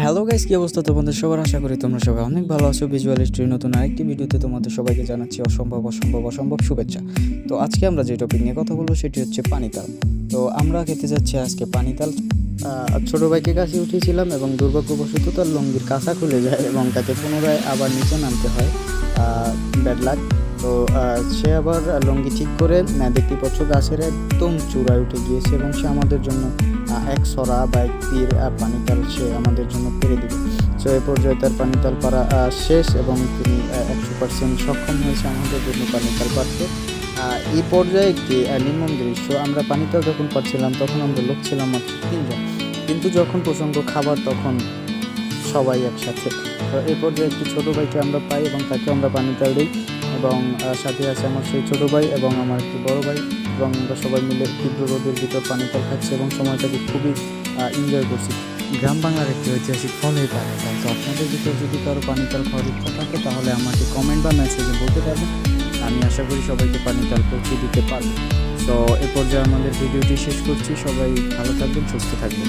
Hello guys কি অবস্থা তোমাদের সবার? আশা করি তোমরা সবাই অনেক ভালো আছো। ভিজুয়াল স্টোরি নতুন আরেকটি ভিডিওতে তোমাদের সবাইকে জানাচ্ছি অসম্ভব অসম্ভব অসম্ভব শুভেচ্ছা। তো আজকে আমরা যে টপিক নিয়ে কথা বলব সেটি হচ্ছে পানিতাল। তো আমরা খেতে যাচ্ছি আজকে পানিতাল। ছোট বাইকের কাছে উঠেছিলাম এবং দুর্ভাগ্যবশত তার লঙ্গির কাঁচা খুলে যায় এবং তাকে পুনরায় আবার নিচে নামতে হয়। ব্যাড লাক তো সে আবার লঙ্গি ঠিক করে দেখতে পাচ্ছ গাছের একদম চূড়ায় উঠে গিয়েছে এবং সে আমাদের জন্য এক সরা বা এক পানিতাল সে আমাদের জন্য সো এই পর্যায়ে তার পানিতাল পারা শেষ এবং তিনি একশো পার্সেন্ট সক্ষম হয়েছে আমাদের জন্য পানিতাল আহ, এই পর্যায়ে একটি নির্মম দৃশ্য আমরা পানিতাল যখন পাচ্ছিলাম তখন আমরা লোক ছিলাম মাত্র তিনজন। কিন্তু যখন প্রসঙ্গ খাবার তখন সবাই একসাথে। তো এই পর্যায়ে একটি ছোটো ভাইকে আমরা পাই এবং তাকে আমরা পানিতাল দিই এবং সাথে আছে আমার সেই ছোটো ভাই এবং আমার একটি বড় ভাই এবং আমরা সবাই মিলে তীব্র রোদের ভিতর পানিতাল খাচ্ছি এবং সময়টাকে খুবই এনজয় করছি। গ্রাম বাংলার একটি ঐতিহাসিক ফল হয়ে পারে তো আপনাদের ভিতর যদি কারও পানিতাল খাওয়ার ইচ্ছা থাকে, তাহলে আমাকে কমেন্ট বা মেসেজে বলতে পারবেন। আমি আশা করি সবাইকে পানিতাল পৌঁছে দিতে পারব। তো এ পর্যায়ে আমাদের ভিডিওটি শেষ করছি। সবাই ভালো থাকবেন, সুস্থ থাকবেন।